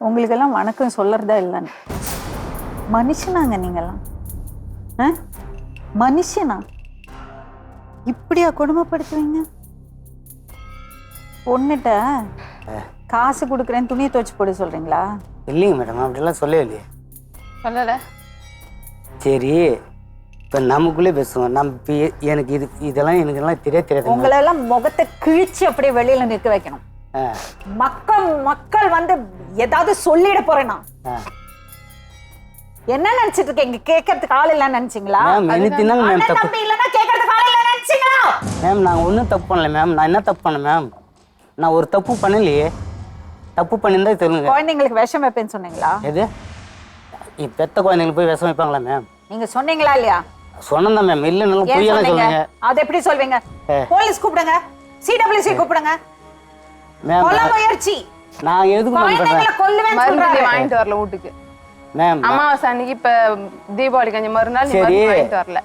உங்களுக்கெல்லாம் வணக்கம் சொல்லறதா இல்லைன்னு. மனுஷனாங்க நீங்கெல்லாம். ஆ? மனுஷனா? இப்படியா கொடுமைப்படுத்துவீங்க? பொண்ணுட்ட காசு கொடுக்குறேன் துணியை துவைச்சு போட சொல்றீங்களா? இல்லைங்க மேடம் அப்படிலாம் சொல்லவே இல்லையே சொல்லல. சரி இப்போ நமக்குள்ளே பேசுவோம். நம்ம இப்போ எனக்கு இது இதெல்லாம் எனக்கு எல்லாம் தெரிய தெரியாது. உங்களெல்லாம் முகத்தை கிழிச்சு அப்படியே வெளியில நிற்க வைக்கணும். மக்கள் மக்கள் வந்து ஏதாவது சொல்லிட போறேனா என்ன நினைச்சிட்டு இருக்கீங்க? கேட்கறதுக்கு ஆள் இல்லைன்னு நினைச்சீங்களா? மேம் எனக்கு தாங்க மேம் தப்பு தம்பி இல்லைன்னா கேட்கறதுக்கு ஆள் இல்லைன்னு நினைச்சீங்களா? மேம் நான் ஒன்றும் தப்பு பண்ணல மேம் நான் என்ன தப்பு பண்ணேன் மேம் நான் ஒரு தப்பு பண்ணலையே. தப்பு பண்ணியிருந்தா சொல்லுங்க. குழந்தைங்களுக்கு விஷம் வைப்பேன்னு சொன்னீங்களா? எது? இ- பெத்த குழந்தைங்களுக்கு போய் விஷம் வைப்பாங்களா மேம் நீங்க சொன்னீங்களா இல்லையா? சொன்னதான் மேம் இல்லைனாலும் ஏன் பொய்யெல்லாம் சொன்னீங்க? சொல்லுங்க அது எப்படி சொல்வீங்க? ஏ. போலீஸ் கூப்பிடுங்க. சிடபிள்யூசி கூப்பிடுங்க. நான்- முயற்சி. நான் எதுக்கு மேம் குழந்தைங்களை பண்ணுறேன் கொல்லுவேன்னு மருந்து சொல்றாரு. வாங்கிட்டு வரல வீட்டுக்கு. மேம் அமாவாசை அன்னைக்கு இப்ப தீபாவளி கஞ்சி மறுநாள் நீ சரி. மருந்து வாங்கிட்டு வரல.